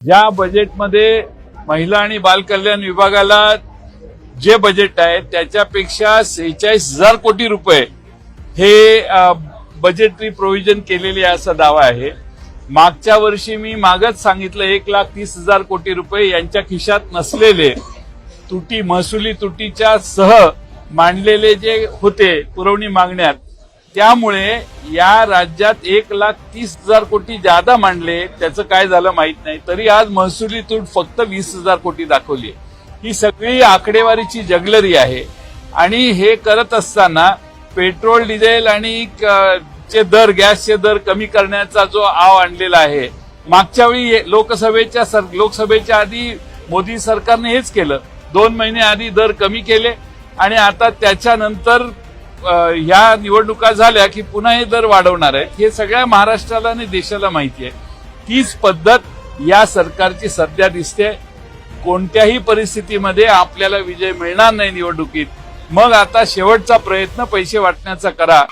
या बजेटमध्ये महिला आणि बालकल्याण विभागाला जे बजेट आहे त्याच्यापेक्षा सेहेचाळीस हजार कोटी रुपये हे बजेटरी प्रोव्हिजन केलेले असा दावा आहे. मागच्या वर्षी मी मागच सांगितलं एक लाख तीस हजार कोटी रुपये यांच्या खिशात नसलेले तुटी महसुली तुटीच्या सह मांडलेले जे होते पुरवणी मागण्यात त्यामुळे या राज्यात एक लाख तीस हजार कोटी जादा मांडले त्याचं काय झालं माहीत नाही. तरी आज महसुली तूट फक्त वीस हजार कोटी दाखवली ही सगळी आकडेवारीची जगलरी आहे. आणि हे करत असताना पेट्रोल डिझेल आणि चे दर गॅसचे दर कमी करण्याचा जो आव आणलेला आहे मागच्या वेळी लोकसभेच्या सर- लोकसभेच्या आधी मोदी सरकारने हेच केलं. दोन महिने आधी दर कमी केले आणि आता त्याच्यानंतर ह्या निवडणुका झाल्या की पुन्हा हे दर वाढवणार आहेत. हे सगळ्या महाराष्ट्राला आणि देशाला माहिती आहे. तीच पद्धत या सरकारची सध्या दिसते. कोणत्याही परिस्थितीमध्ये आपल्याला विजय मिळणार नाही निवडणुकीत. मग आता शेवटचा प्रयत्न पैसे वाटण्याचा करा.